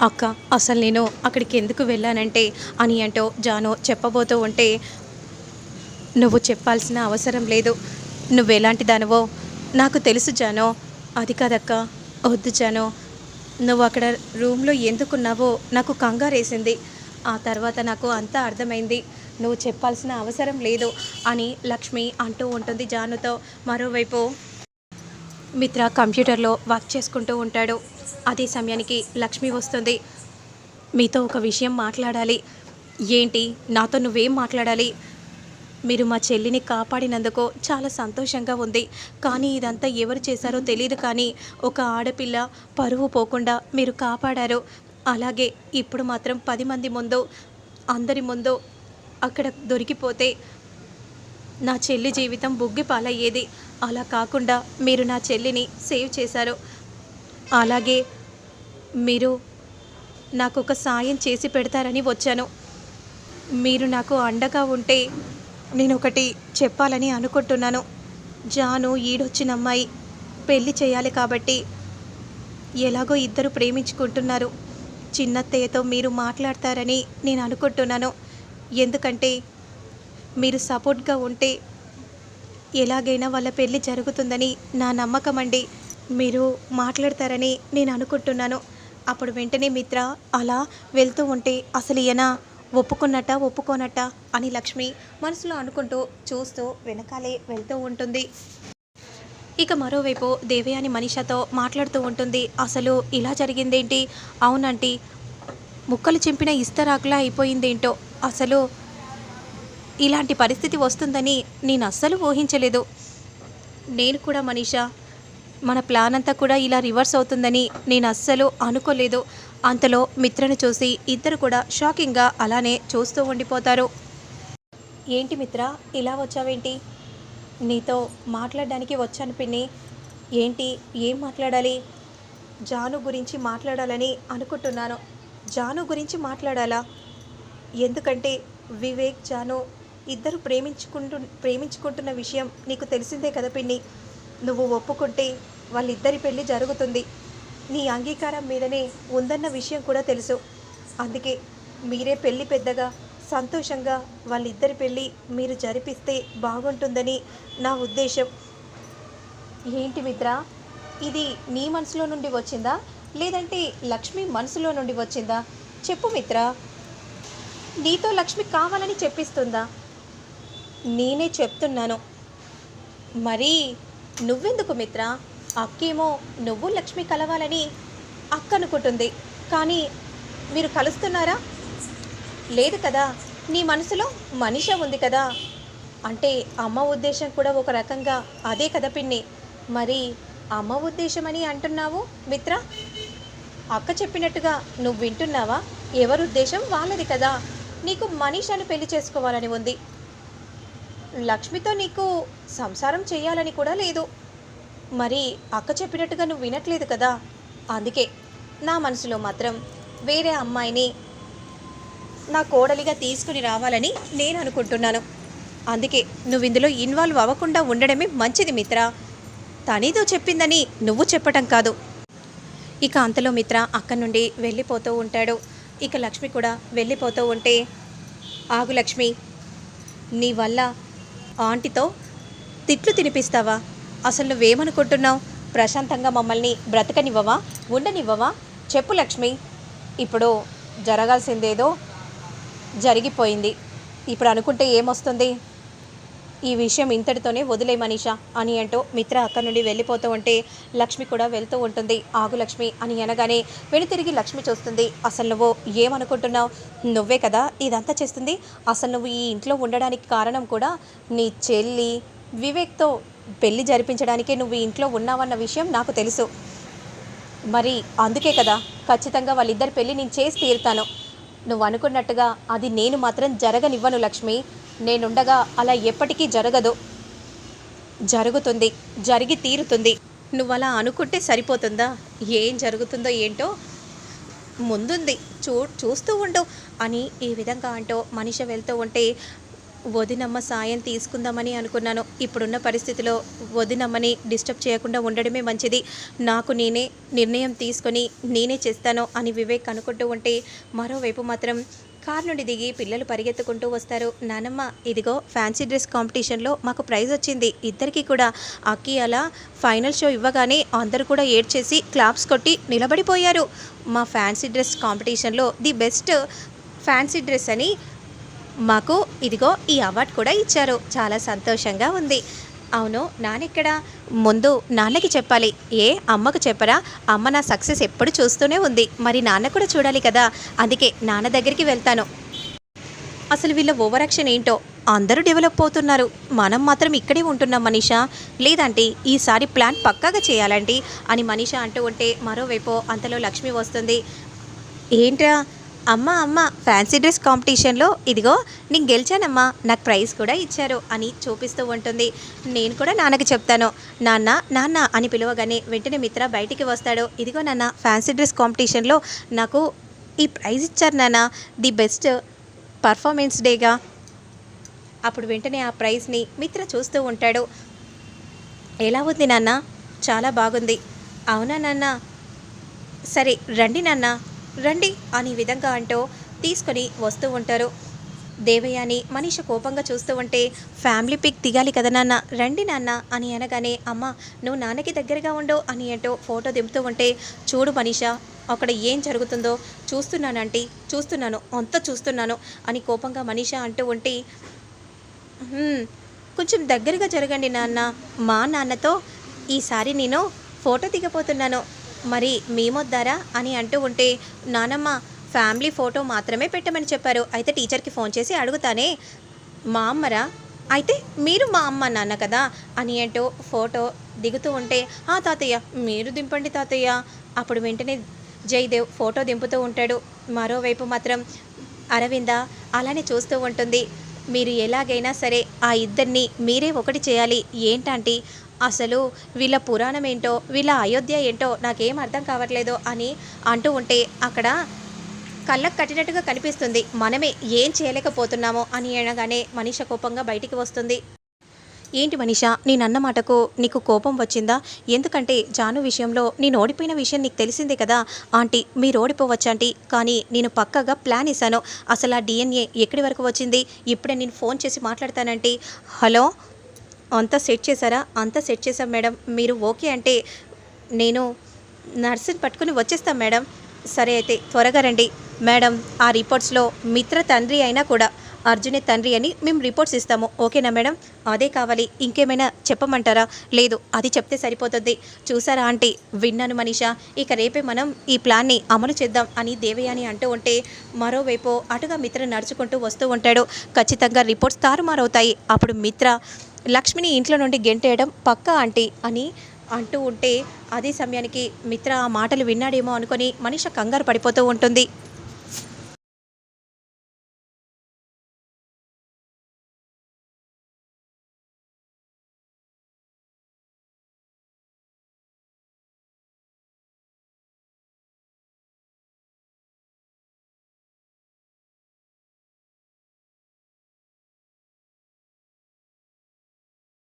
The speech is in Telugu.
అక్క అసలు నేను అక్కడికి ఎందుకు వెళ్ళానంటే అని అంటో జానో చెప్పబోతూ ఉంటే నువ్వు చెప్పాల్సిన అవసరం లేదు. నువ్వు ఎలాంటి దానివో నాకు తెలుసు జానో. అది కాదక్క వద్దు జానో. నువ్వు అక్కడ రూమ్లో ఎందుకున్నావో నాకు కంగారేసింది. ఆ తర్వాత నాకు అంతా అర్థమైంది. నువ్వు చెప్పాల్సిన అవసరం లేదు అని లక్ష్మి అంటూ ఉంటుంది జానుతో. మరోవైపు మిత్ర కంప్యూటర్లో వర్క్ చేసుకుంటూ ఉంటాడు. అదే సమయానికి లక్ష్మి వస్తుంది. మీతో ఒక విషయం మాట్లాడాలి. ఏంటి? నాతో నువ్వేం మాట్లాడాలి? మీరు మా చెల్లిని కాపాడినందుకు చాలా సంతోషంగా ఉంది. కానీ ఇదంతా ఎవరు చేశారో తెలియదు కానీ ఒక ఆడపిల్ల పరువు పోకుండా మీరు కాపాడారు. అలాగే ఇప్పుడు మాత్రం పది మంది ముందు అందరి ముందు అక్కడ దొరికిపోతే నా చెల్లి జీవితం బుగ్గి పాలయ్యేది అలా కాకుండా మీరు నా చెల్లిని సేవ్ చేశారు. అలాగే మీరు నాకు ఒక సాయం చేసి పెడతారని వచ్చాను. మీరు నాకు అండగా ఉంటే నేను ఒకటి చెప్పాలని అనుకుంటున్నాను. జాను ఈడొచ్చిన అమ్మాయి పెళ్ళి చేయాలి కాబట్టి ఎలాగో ఇద్దరు ప్రేమించుకుంటున్నారు. చిన్నత్తయ్యతో మీరు మాట్లాడతారని నేను అనుకుంటున్నాను. ఎందుకంటే మీరు సపోర్ట్గా ఉంటే ఎలాగైనా వాళ్ళ పెళ్ళి జరుగుతుందని నా నమ్మకం అండి మీరు మాట్లాడతారని నేను అనుకుంటున్నాను. అప్పుడు వెంటనే మిత్ర అలా వెళ్తూ ఉంటే అసలు ఈయన ఒప్పుకున్నట్ట ఒప్పుకోనట్ట అని లక్ష్మి మనసులో అనుకుంటూ చూస్తూ వెనకాలే వెళ్తూ ఉంటుంది. ఇక మరోవైపు దేవయాని మనిషతో మాట్లాడుతూ ఉంటుంది. అసలు ఇలా జరిగిందేంటి? అవునంటీ ముక్కలు చింపిన ఇస్తరాకులా అయిపోయిందేంటో? అసలు ఇలాంటి పరిస్థితి వస్తుందని నేను అస్సలు ఊహించలేదు. నేను కూడా మనీషా మన ప్లాన్ అంతా కూడా ఇలా రివర్స్ అవుతుందని నేను అస్సలు అనుకోలేదు. అంతలో మిత్రను చూసి ఇద్దరు కూడా షాకింగ్గా అలానే చూస్తూ ఉండిపోతారు. ఏంటి మిత్ర ఇలా వచ్చావేంటి? నీతో మాట్లాడడానికి వచ్చాను పిన్ని. ఏంటి ఏం మాట్లాడాలి? జాను గురించి మాట్లాడాలని అనుకుంటున్నాను. జాను గురించి మాట్లాడాలా? ఎందుకంటే వివేక్ జాను ఇద్దరు ప్రేమించుకుంటు ప్రేమించుకుంటున్న విషయం నీకు తెలిసిందే కదా పిన్ని. నువ్వు ఒప్పుకుంటే వాళ్ళిద్దరి పెళ్ళి జరుగుతుంది. నీ అంగీకారం మీదనే ఉందన్న విషయం కూడా తెలుసు. అందుకే మీరే పెళ్ళి పెద్దగా సంతోషంగా వాళ్ళిద్దరి పెళ్ళి మీరు జరిపిస్తే బాగుంటుందని నా ఉద్దేశం. ఏంటి మిత్ర? ఇది నీ మనసులో నుండి వచ్చిందా? లేదంటే లక్ష్మి మనసులో నుండి వచ్చిందా? చెప్పు మిత్ర. నీతో లక్ష్మి కావాలని చెప్పిస్తుందా? నేనే చెప్తున్నాను. మరి నువ్వెందుకు మిత్ర? అక్కేమో నువ్వు లక్ష్మి కలవాలని అక్క అనుకుంటుంది కానీ మీరు కలుస్తున్నారా? లేదు కదా. నీ మనసులో మనిష ఉంది కదా. అంటే అమ్మ ఉద్దేశం కూడా ఒక రకంగా అదే కదా పిన్ని. మరి అమ్మ ఉద్దేశం అని అంటున్నావు మిత్ర? అక్క చెప్పినట్టుగా నువ్వు వింటున్నావా? ఎవరి ఉద్దేశం వాళ్ళది కదా. నీకు మనీషాను పెళ్ళి చేసుకోవాలని ఉంది. లక్ష్మితో నీకు సంసారం చేయాలని కూడా లేదు. మరి అక్క చెప్పినట్టుగా నువ్వు వినట్లేదు కదా. అందుకే నా మనసులో మాత్రం వేరే అమ్మాయిని నా కోడలిగా తీసుకుని రావాలని నేను అనుకుంటున్నాను. అందుకే నువ్వు ఇందులో ఇన్వాల్వ్ అవ్వకుండా ఉండడమే మంచిది మిత్ర. తనేదో చెప్పిందని నువ్వు చెప్పటం కాదు. ఇక అంతలో మిత్ర అక్కడి నుండి వెళ్ళిపోతూ ఉంటాడు. ఇక లక్ష్మి కూడా వెళ్ళిపోతూ ఉంటే ఆగు లక్ష్మి నీ వల్ల ఆంటీతో తిట్లు తినిపిస్తావా? అసలు నువ్వేమనుకుంటున్నావు? ప్రశాంతంగా మమ్మల్ని బ్రతకనివ్వవా? ఉండనివ్వవా? చెప్పు లక్ష్మి. ఇప్పుడు జరగాల్సిందేదో జరిగిపోయింది. ఇప్పుడు అనుకుంటే ఏమొస్తుంది? ఈ విషయం ఇంతటితోనే వదిలే మనీషా. అని అంటూ మిత్ర అక్కడి నుండి వెళ్ళిపోతూ ఉంటే లక్ష్మి కూడా వెళ్తూ ఉంటుంది. ఆగు లక్ష్మి అని అనగానే వెనుతిరిగి లక్ష్మి చూస్తుంది. అసలు నువ్వు ఏమనుకుంటున్నావు? నువ్వే కదా ఇదంతా చేస్తుంది. అసలు నువ్వు ఈ ఇంట్లో ఉండడానికి కారణం కూడా నీ చెల్లి వివేక్తో పెళ్ళి జరిపించడానికే నువ్వు ఇంట్లో ఉన్నావన్న విషయం నాకు తెలుసు. మరి అందుకే కదా ఖచ్చితంగా వాళ్ళిద్దరి పెళ్ళి నేను చేసి తీరుతాను. నువ్వు అనుకున్నట్టుగా అది నేను మాత్రం జరగనివ్వను లక్ష్మి. నేనుండగా అలా ఎప్పటికీ జరగదు. జరుగుతుంది జరిగి తీరుతుంది. నువ్వు అలా అనుకుంటే సరిపోతుందా? ఏం జరుగుతుందో ఏంటో? ముందుంది చూ చూస్తూ ఉండు అని ఈ విధంగా అంటూ మనిషి వెళ్తూ ఉంటే వదినమ్మ సాయం తీసుకుందామని అనుకున్నాను. ఇప్పుడున్న పరిస్థితిలో వదినమ్మని డిస్టర్బ్ చేయకుండా ఉండడమే మంచిది. నాకు నేనే నిర్ణయం తీసుకొని నేనే చేస్తాను అని వివేక్ అనుకుంటూ ఉంటే మరోవైపు మాత్రం కార్ నుండి దిగి పిల్లలు పరిగెత్తుకుంటూ వస్తారు. నానమ్మ ఇదిగో ఫ్యాన్సీ డ్రెస్ కాంపిటీషన్లో మాకు ప్రైజ్ వచ్చింది. ఇద్దరికీ కూడా అక్కి అలా ఫైనల్ షో ఇవ్వగానే అందరూ కూడా ఏడ్చేసి క్లాప్స్ కొట్టి నిలబడిపోయారు. మా ఫ్యాన్సీ డ్రెస్ కాంపిటీషన్లో ది బెస్ట్ ఫ్యాన్సీ డ్రెస్ అని మాకు ఇదిగో ఈ అవార్డు కూడా ఇచ్చారు. చాలా సంతోషంగా ఉంది. అవును నాన్నెక్కడ ముందు నాన్నకి చెప్పాలి. ఏ అమ్మకు చెప్పరా? అమ్మ నా సక్సెస్ ఎప్పుడు చూస్తూనే ఉంది. మరి నాన్న కూడా చూడాలి కదా. అందుకే నాన్న దగ్గరికి వెళ్తాను. అసలు వీళ్ళ ఓవర్ యాక్షన్ ఏంటో? అందరూ డెవలప్ అవుతున్నారు మనం మాత్రం ఇక్కడే ఉంటున్నాం మనీషా. లేదంటే ఈసారి ప్లాన్ పక్కాగా చేయాలండి అని మనీషా అంటూ ఉంటే మరోవైపు అంతలో లక్ష్మి వస్తుంది. ఏంట్రా? అమ్మ అమ్మ ఫ్యాన్సీ డ్రెస్ కాంపిటీషన్లో ఇదిగో నేను గెలిచానమ్మా నాకు ప్రైజ్ కూడా ఇచ్చారు అని చూపిస్తూ ఉంటుంది. నేను కూడా నాన్నకి చెప్తాను నాన్న నాన్న అని పిలవగానే వెంటనే మిత్ర బయటికి వస్తాడు. ఇదిగో నాన్న ఫ్యాన్సీ డ్రెస్ కాంపిటీషన్లో నాకు ఈ ప్రైజ్ ఇచ్చారు నాన్న ది బెస్ట్ పర్ఫార్మెన్స్ డేగా అప్పుడు వెంటనే ఆ ప్రైజ్ని మిత్ర చూస్తూ ఉంటాడు. ఎలా ఉంది నాన్న? చాలా బాగుంది. అవునా నాన్న? సరే రండి నాన్న. రండి అని విధంగా అంటూ తీసుకొని వస్తూ ఉంటారు. దేవయాని మనిషి కోపంగా చూస్తూ ఉంటే ఫ్యామిలీ పిక్ దిగాలి కదా నాన్న రండి నాన్న అని అనగానే అమ్మ నువ్వు నాన్నకి దగ్గరగా ఉండు అని అంటూ ఫోటో దింపుతూ ఉంటే చూడు మనీష అక్కడ ఏం జరుగుతుందో చూస్తున్నానంటీ చూస్తున్నాను అంత చూస్తున్నాను అని కోపంగా మనీష అంటూ ఉంటే కొంచెం దగ్గరగా జరగండి నాన్న మా నాన్నతో ఈసారి నేను ఫోటో దిగపోతున్నాను మరి మేమొద్దారా అని అంటూ ఉంటే నానమ్మ ఫ్యామిలీ ఫోటో మాత్రమే పెట్టమని చెప్పారు. అయితే టీచర్కి ఫోన్ చేసి అడుగుతానే మా అమ్మరా? అయితే మీరు మా అమ్మ నాన్న కదా? అని అంటూ ఫోటో దిగుతూ ఉంటే ఆ తాతయ్య మీరు దింపండి తాతయ్య. అప్పుడు వెంటనే జయదేవ్ ఫోటో దింపుతూ ఉంటాడు. మరోవైపు మాత్రం అరవింద అలానే చూస్తూ ఉంటుంది. మీరు ఎలాగైనా సరే ఆ ఇద్దరిని మీరే ఒకటి చేయాలి. ఏంటంటే? అసలు వీళ్ళ పురాణం ఏంటో వీళ్ళ అయోధ్య ఏంటో నాకేం అర్థం కావట్లేదు అని అంటూ ఉంటే అక్కడ కళ్ళకు కట్టినట్టుగా కనిపిస్తుంది. మనమే ఏం చేయలేకపోతున్నామో అని అనగానే మనిష కోపంగా బయటికి వస్తుంది. ఏంటి మనీషా నేనన్న మాటకు నీకు కోపం వచ్చిందా? ఎందుకంటే జాను విషయంలో నేను ఓడిపోయిన విషయం నీకు తెలిసిందే కదా. ఆంటీ మీరు ఓడిపోవచ్చు ఆంటీ కానీ నేను పక్కగా ప్లాన్ ఇస్తాను అసలు ఆ డిఎన్ఏ ఎక్కడి వరకు వచ్చింది? ఇప్పుడే నేను ఫోన్ చేసి మాట్లాడతానంటే హలో అంతా సెట్ చేశారా? అంతా సెట్ చేశాం మేడం. మీరు ఓకే అంటే నేను నర్సుని పట్టుకుని వచ్చేస్తాం మేడం. సరే అయితే త్వరగా రండి. మేడం ఆ రిపోర్ట్స్లో మిత్ర తండ్రి అయినా కూడా అర్జునే తండ్రి అని మేము రిపోర్ట్స్ ఇస్తాము. ఓకేనా మేడం? అదే కావాలి. ఇంకేమైనా చెప్పమంటారా? లేదు అది చెప్తే సరిపోతుంది. చూసారా ఆంటీ? విన్నాను మనీషా. ఇక రేపే మనం ఈ ప్లాన్ని అమలు చేద్దాం అని దేవయాని అంటూ ఉంటే మరోవైపు అటుగా మిత్ర నడుచుకుంటూ వస్తూ ఉంటాడు. ఖచ్చితంగా రిపోర్ట్స్ తారుమారవుతాయి. అప్పుడు మిత్ర లక్ష్మిని ఇంట్లో నుండి గెంటేయడం పక్కా ఆంటీ అని అంటూ ఉంటే అదే సమయానికి మిత్ర ఆ మాటలు విన్నాడేమో అనుకొని మనిష కంగారు పడిపోతూ ఉంటుంది.